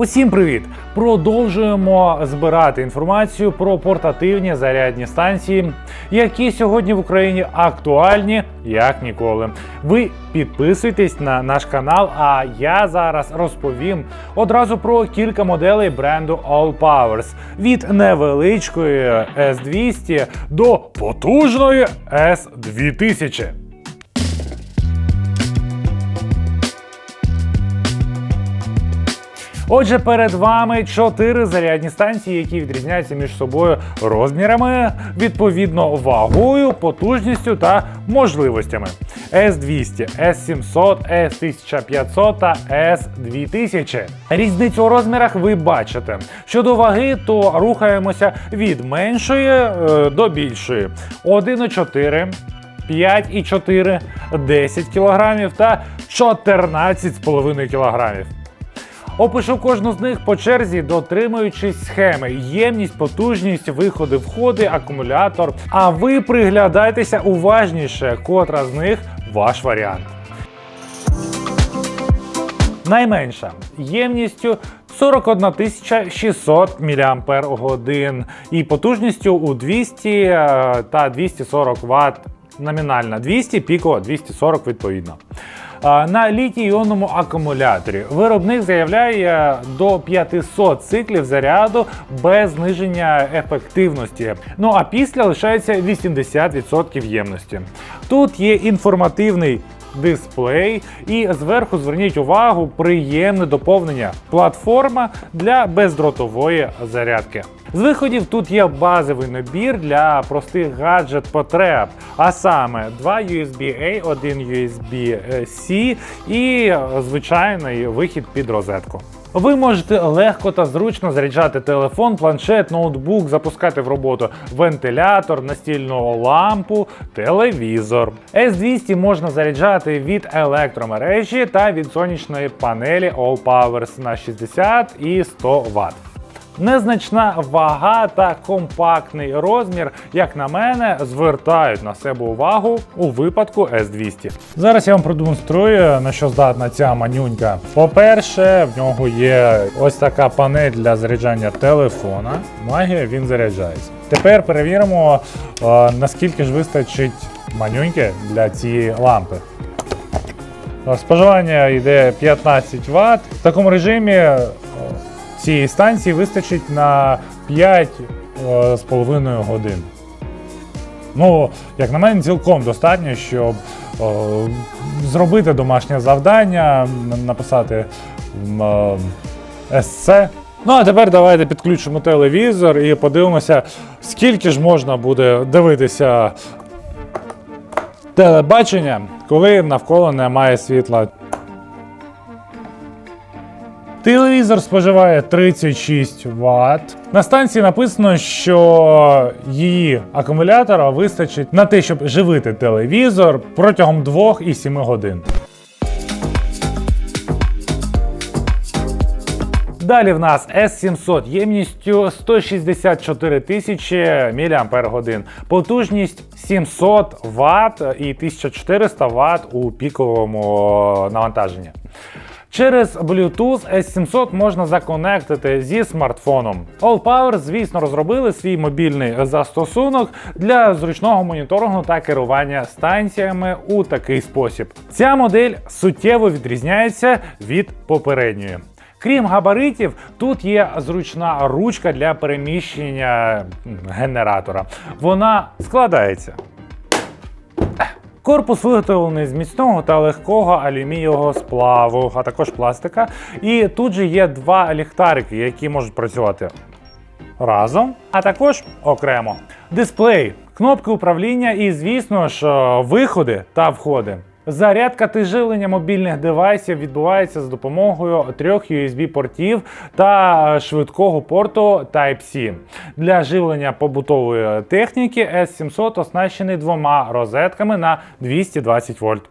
Усім привіт! Продовжуємо збирати інформацію про портативні зарядні станції, які сьогодні в Україні актуальні як ніколи. Ви підписуйтесь на наш канал, а я зараз розповім одразу про кілька моделей бренду All Powers від невеличкої S200 до потужної S2000. Отже, перед вами чотири зарядні станції, які відрізняються між собою розмірами, відповідно вагою, потужністю та можливостями. S200, S700, S1500 та S2000. Різницю у розмірах ви бачите. Щодо ваги, то рухаємося від меншої е, до більшої. 1,4 5,4, 10 кг та 14,5 кг. Опишу кожну з них по черзі, дотримуючись схеми: ємність, потужність, виходи, входи, акумулятор. А ви приглядайтеся уважніше, котра з них ваш варіант. Найменша ємністю 41 600 мАч і потужністю у 200 е, та 240 Вт номінальна 200, піко 240 відповідно. На літій-іонному акумуляторі виробник заявляє до 500 циклів заряду без зниження ефективності. Ну а після лишається 80% ємності. Тут є інформативний дисплей, і зверху зверніть увагу, приємне доповнення. Платформа для бездротової зарядки. З виходів тут є базовий набір для простих гаджет потреб, а саме два USB-A, один USB-C і звичайний вихід під розетку. Ви можете легко та зручно заряджати телефон, планшет, ноутбук, запускати в роботу вентилятор, настільну лампу, телевізор. S200 можна заряджати від електромережі та від сонячної панелі All Powers на 60 і 100 Вт. Незначна вага та компактний розмір, як на мене, звертають на себе увагу у випадку S200. Зараз я вам продемонструю, на що здатна ця манюнька. По-перше, в нього є ось така панель для заряджання телефона. Магія він заряджається. Тепер перевіримо, е, наскільки ж вистачить манюньки для цієї лампи. Е, Споживання йде 15 Вт. В такому режимі цієї станції вистачить на 5,5 годин. Ну, як на мене, цілком достатньо, щоб е, зробити домашнє завдання, написати м, е, есце. Ну, а тепер давайте підключимо телевізор і подивимося, скільки ж можна буде дивитися телебачення, коли навколо немає світла. Телевізор споживає 36 Вт. На станції написано, що її акумулятора вистачить на те, щоб живити телевізор протягом 2 і 7 годин. Далі в нас S700 ємністю 164 тисячі мАч, потужність 700 Вт і 1400 Вт у піковому навантаженні. Через Bluetooth S700 можна законектити зі смартфоном. AllPower, звісно, розробили свій мобільний застосунок для зручного моніторингу та керування станціями у такий спосіб. Ця модель суттєво відрізняється від попередньої. Крім габаритів, тут є зручна ручка для переміщення генератора. Вона складається. Корпус виготовлений з міцного та легкого алюмінієвого сплаву, а також пластика. І тут же є два ліхтарики, які можуть працювати разом, а також окремо. Дисплей, кнопки управління і, звісно ж, е, виходи та входи. Зарядка та живлення мобільних девайсів відбувається з допомогою трьох USB-портів та е, швидкого порту Type-C. Для живлення побутової техніки S700 оснащений двома розетками на 220 вольт.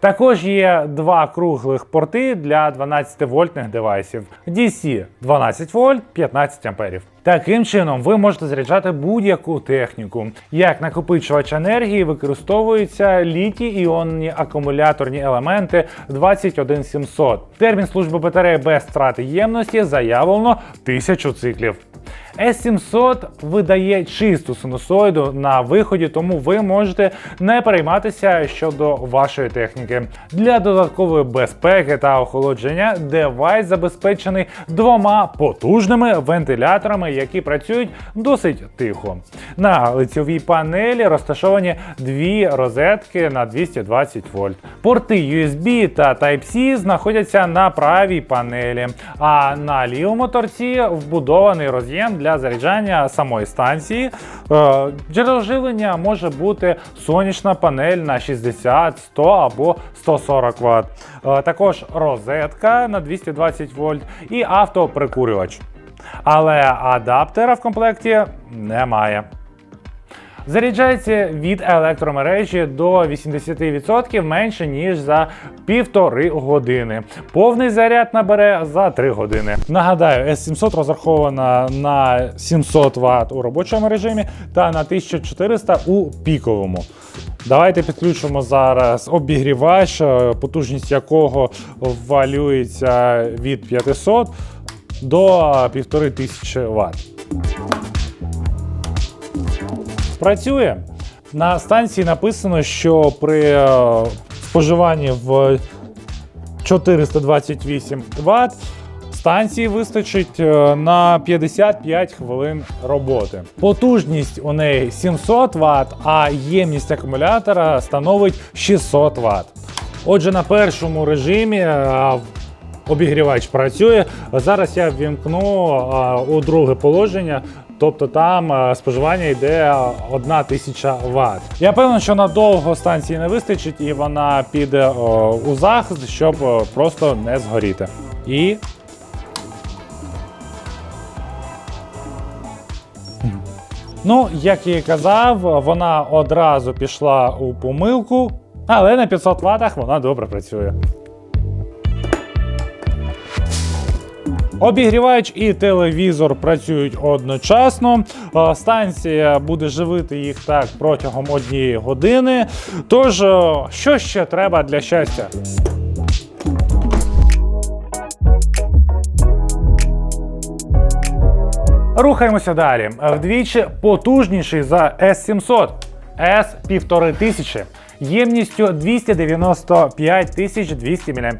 Також є два круглих порти для 12-вольтних девайсів DC 12 вольт 15 амперів. Таким чином, ви можете заряджати будь-яку техніку. Як накопичувач енергії використовуються літій іонні акумуляторні елементи 21700. Термін служби батареї без втрати ємності заявлено 1000 циклів. S700 видає чисту синусоїду на виході, тому ви можете не перейматися щодо вашої техніки. Для додаткової безпеки та охолодження девайс забезпечений двома потужними вентиляторами, які працюють досить тихо. На лицьовій панелі розташовані дві розетки на 220 вольт. Порти USB та Type-C знаходяться на правій панелі, а на лівому торці вбудований роз'єм для заряджання самої станції. Е, Джерело живлення може бути сонячна панель на 60, 100 або 140 Вт. Е, Також розетка на 220 вольт і автоприкурювач. Але адаптера в комплекті немає. Заряджається від електромережі до 80% менше, ніж за півтори години. Повний заряд набере за 3 години. Нагадаю, S700 розрахована на 700 Вт у робочому режимі та на 1400 у піковому. Давайте підключимо зараз обігрівач, потужність якого валюється від 500 до 1500 Вт. Працює. На станції написано, що при е, споживанні в 428 Вт станції вистачить е, на 55 хвилин роботи. Потужність у неї 700 Вт, а ємність акумулятора становить 600 Вт. Отже, на першому режимі е, обігрівач працює. Зараз я ввімкну у друге положення. Тобто там споживання йде 1000 Вт. Я певен, що надовго станції не вистачить, і вона піде у захист, щоб просто не згоріти. І. Ну, як і казав, вона одразу пішла у помилку, але на 500 Вт вона добре працює. Обігрівач і телевізор працюють одночасно. Е, Станція буде живити їх так протягом однієї години. Тож, е, що ще треба для щастя? Рухаємося далі. Вдвічі потужніший за S700. S 1500. Ємністю 295 200 мАч.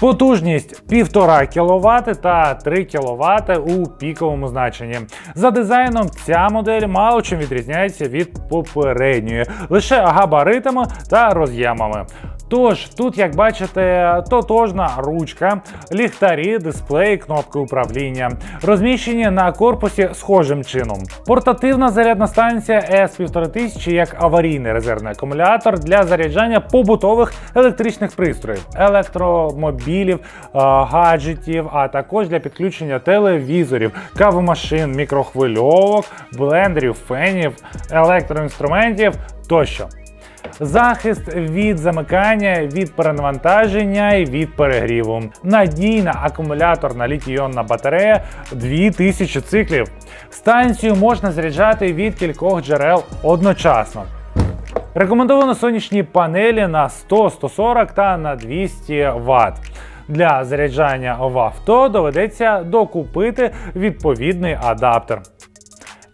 Потужність 1,5 кВт та 3 кВт у піковому значенні. За дизайном ця модель мало чим відрізняється від попередньої, лише габаритами та роз'ємами. Тож, тут, як бачите, тотожна ручка, ліхтарі, дисплей, кнопки управління, розміщені на корпусі схожим чином. Портативна зарядна станція S1500 як аварійний резервний акумулятор для заряджання побутових електричних пристроїв, електромобілів, е, гаджетів, а також для підключення телевізорів, кавомашин, мікрохвильовок, блендерів, фенів, електроінструментів тощо. Захист від замикання, від перенавантаження і від перегріву. Надійна акумуляторна літій-іонна батарея 2000 циклів. Станцію можна заряджати від кількох джерел одночасно. Рекомендовано сонячні панелі на 100-140 та на 200 Вт. Для заряджання в авто доведеться докупити відповідний адаптер.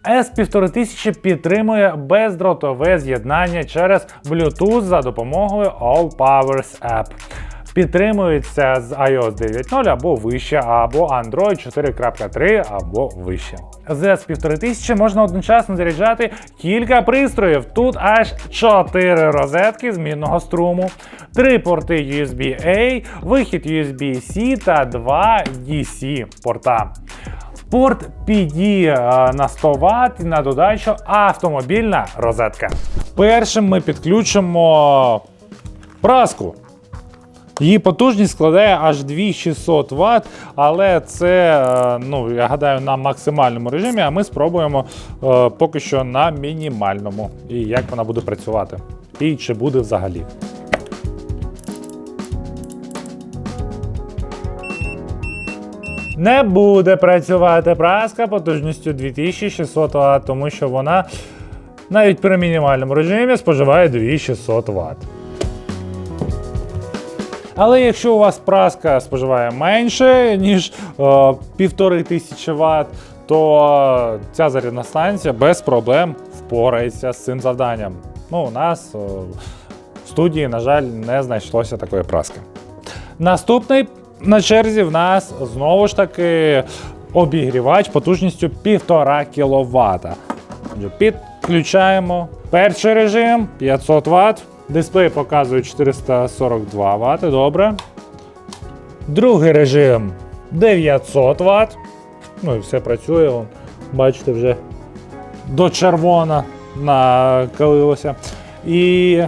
S1500 підтримує бездротове з'єднання через Bluetooth за допомогою All Powers App. Підтримується з iOS 9.0 або вище, або Android 4.3 або вище. З S1500 можна одночасно заряджати кілька пристроїв. Тут аж 4 розетки змінного струму, 3 порти USB-A, вихід USB-C та 2 DC порта. Порт PD е, на 100 Вт і на додачу автомобільна розетка. Першим ми підключимо праску. Її потужність складає аж 2600 Вт, але це, е, ну, я гадаю, на максимальному режимі, а ми спробуємо е, поки що на мінімальному. І як вона буде працювати. І чи буде взагалі. Не буде працювати праска потужністю 2600 Вт, тому що вона навіть при мінімальному режимі споживає 2600 Вт. Але якщо у вас праска споживає менше, ніж е, півтори тисячі Вт, то е, ця зарядна станція без проблем впорається з цим завданням. Ну, у нас е, в студії, на жаль, не знайшлося такої праски. Наступний на черзі в нас знову ж таки обігрівач потужністю 1,5 кВт. Підключаємо перший режим 500 Вт. Дисплей показує 442 Вт. Добре. Другий режим 900 Вт. Ну і все працює. вон, Бачите, вже до червона накалилося. І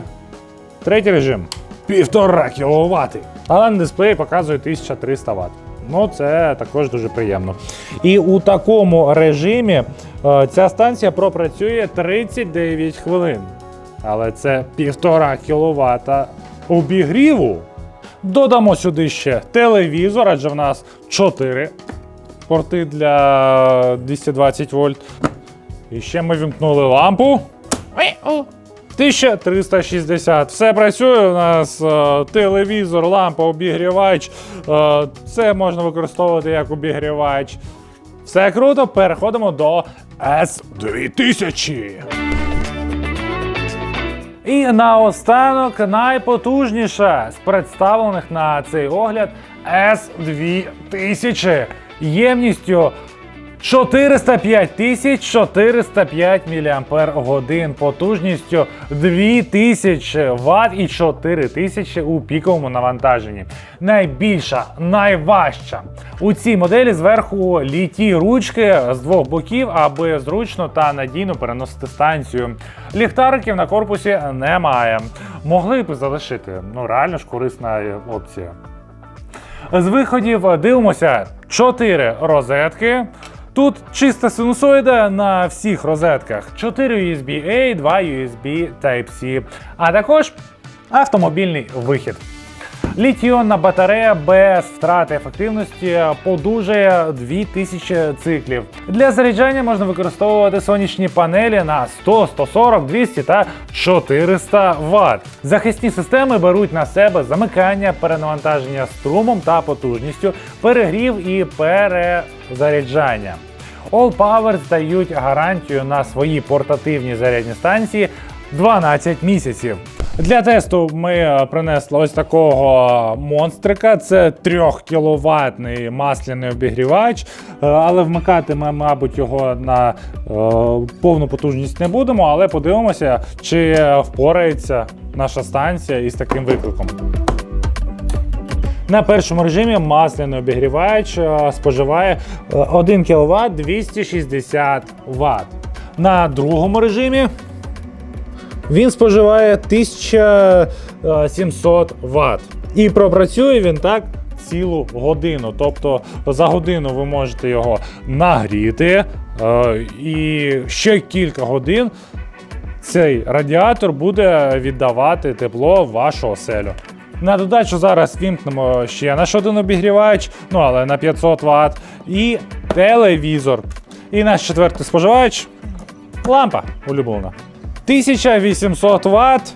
третій режим 1,5 кВт. Але на дисплеї показує 1300 Вт. Ну, це також дуже приємно. І у такому режимі е, ця станція пропрацює 39 хвилин. Але це 1,5 кВт обігріву. Додамо сюди ще телевізор, адже в нас 4 порти для 220 вольт. І ще ми вімкнули лампу. 1360. Все працює. У нас е, телевізор, лампа, обігрівач. Е, це можна використовувати як обігрівач. Все круто. Переходимо до S2000. І наостанок найпотужніша з представлених на цей огляд S2000 ємністю 405 тисяч 405 мАч, потужністю 2000 Вт і 4000 у піковому навантаженні. Найбільша, найважча. У цій моделі зверху літі ручки з двох боків, аби зручно та надійно переносити станцію. Ліхтариків на корпусі немає. Могли б залишити. Ну реально ж корисна опція. З виходів дивимося 4 розетки. Тут чиста синусоїда на всіх розетках. 4 USB A, 2 USB Type-C, а також автомобільний вихід. Літіонна батарея без втрати ефективності подужає 2000 циклів. Для заряджання можна використовувати сонячні панелі на 100, 140, 200 та 400 Вт. Захисні системи беруть на себе замикання, перенавантаження струмом та потужністю, перегрів і перезаряджання. All Power дають гарантію на свої портативні зарядні станції 12 місяців. Для тесту ми е, принесли ось такого монстрика. Це 3 кВт масляний обігрівач, Е, але вмикати ми, мабуть, його на е, повну потужність не будемо, але подивимося, чи впорається наша станція із таким викликом. На першому режимі масляний обігрівач споживає е, 1 кВт 260 Вт. На другому режимі він споживає 1700 Вт. І пропрацює він так цілу годину. Тобто за годину ви можете його нагріти, е, і ще кілька годин цей радіатор буде віддавати тепло в вашу оселю. На додачу зараз вімкнемо ще наш один обігрівач, ну але на 500 Вт, і телевізор. І наш четвертий споживач лампа улюблена. 1800 Вт.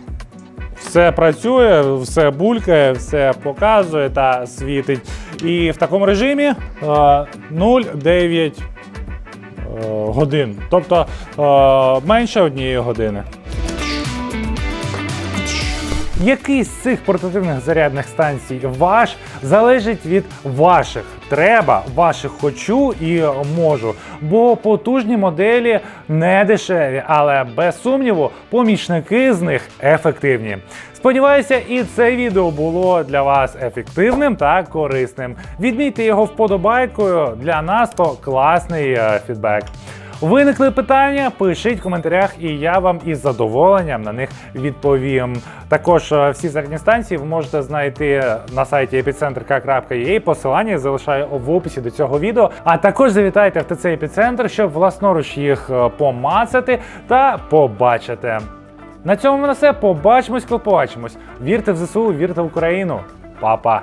Все працює, все булькає, все показує та світить. І в такому режимі е, 0,9 е, годин. Тобто е, менше однієї години. Який з цих портативних зарядних станцій ваш залежить від ваших треба, ваших хочу і можу. Бо потужні моделі не дешеві, але без сумніву помічники з них ефективні. Сподіваюся, і це відео було для вас ефективним та корисним. Відмійте його вподобайкою. Для нас то класний е, фідбек. Виникли питання? Пишіть в коментарях, і я вам із задоволенням на них відповім. Також е, всі зарядні станції ви можете знайти на сайті epicenter.ua. Посилання залишаю в описі до цього відео. А також завітайте в ТЦ епіцентр, щоб власноруч їх е, помацати та побачити. На цьому мене все. Побачимось, побачимось. Вірте в ЗСУ, вірте в Україну. Па-па!